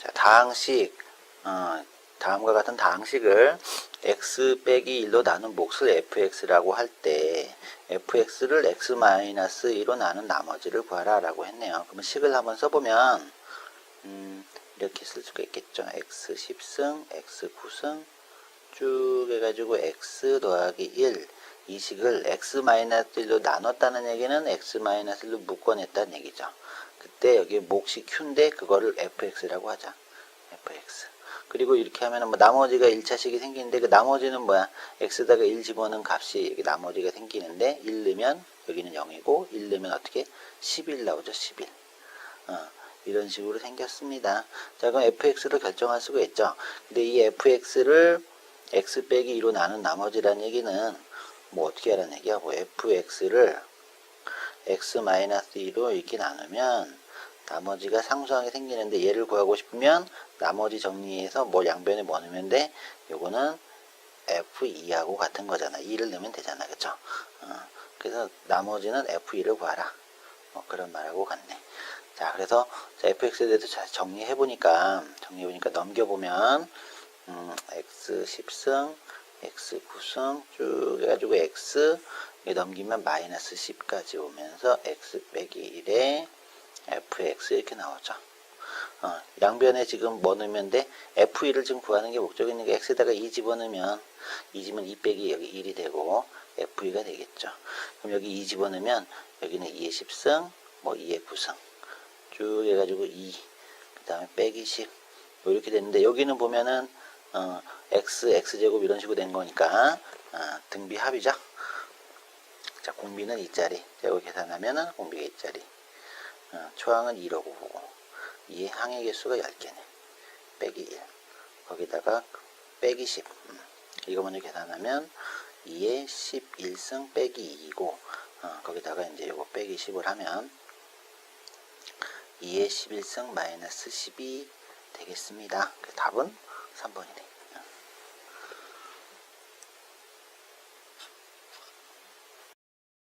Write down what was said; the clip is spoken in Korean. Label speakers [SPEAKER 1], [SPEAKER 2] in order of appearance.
[SPEAKER 1] 자, 다항식, 어, 다음과 같은 다항식을 x 빼기 1로 나눈 몫을 fx라고 할 때 fx를 x-2로 나눈 나머지를 구하라 라고 했네요. 그러면 식을 한번 써보면 음, 이렇게 쓸 수가 있겠죠. x 10승, x 9승 쭉 해가지고 x 더하기 1 이 식을 x-1로 나눴다는 얘기는 x-1로 묶어냈다는 얘기죠. 그때 여기 몫이 q인데 그거를 fx라고 하자. fx. 그리고 이렇게 하면 뭐 나머지가 1차식이 생기는데 그 나머지는 뭐야? x다가 1 집어넣은 값이 여기 나머지가 생기는데 1 넣으면 여기는 0이고 1 넣으면 어떻게? 11 나오죠. 11. 어, 이런 식으로 생겼습니다. 자, 그럼 fx로 결정할 수가 있죠. 근데 이 fx를 x 빼기 2로 나눈 나머지란 얘기는 뭐 어떻게 하라는 얘기야? 뭐 fx를 x-2로 이렇게 나누면 나머지가 상수하게 생기는데 얘를 구하고 싶으면 나머지 정리해서 뭐 양변에 뭐 넣으면 돼? 요거는 f2하고 같은 거잖아. 2를 넣으면 되잖아. 그쵸? 어, 그래서 나머지는 f2를 구하라. 뭐 그런 말하고 같네. 자, 그래서 자, fx에 대해서 잘 정리해보니까, 정리해보니까 넘겨보면, 음, x 10승, x 9승 쭉 해가지고 x 넘기면 마이너스 10까지 오면서 x 빼기 1에 fx 이렇게 나오죠. 어, 양변에 지금 뭐 넣으면 돼? f1을 지금 구하는 게 목적이니까 x에다가 2 집어넣으면 2 집은 2 빼기 여기 1이 되고 f2가 되겠죠. 그럼 여기 2 집어넣으면 여기는 2의 10승, 뭐 2의 9승 쭉 해가지고 2, 그 다음에 빼기 10 뭐 이렇게 되는데 여기는 보면은 어, x, x제곱 이런 식으로 된 거니까 어, 등비 합이죠. 자, 공비는 2짜리. 제곱 계산하면은 공비가 2짜리. 어, 초항은 2라고 보고 이 항의 개수가 10개네. 빼기 1. 거기다가 빼기 10. 음, 이거 먼저 계산하면 2의 11승 빼기 2고 어, 거기다가 이제 이거 빼기 10을 하면 2의 11승 마이너스 10이 되겠습니다. 그 답은 3分で。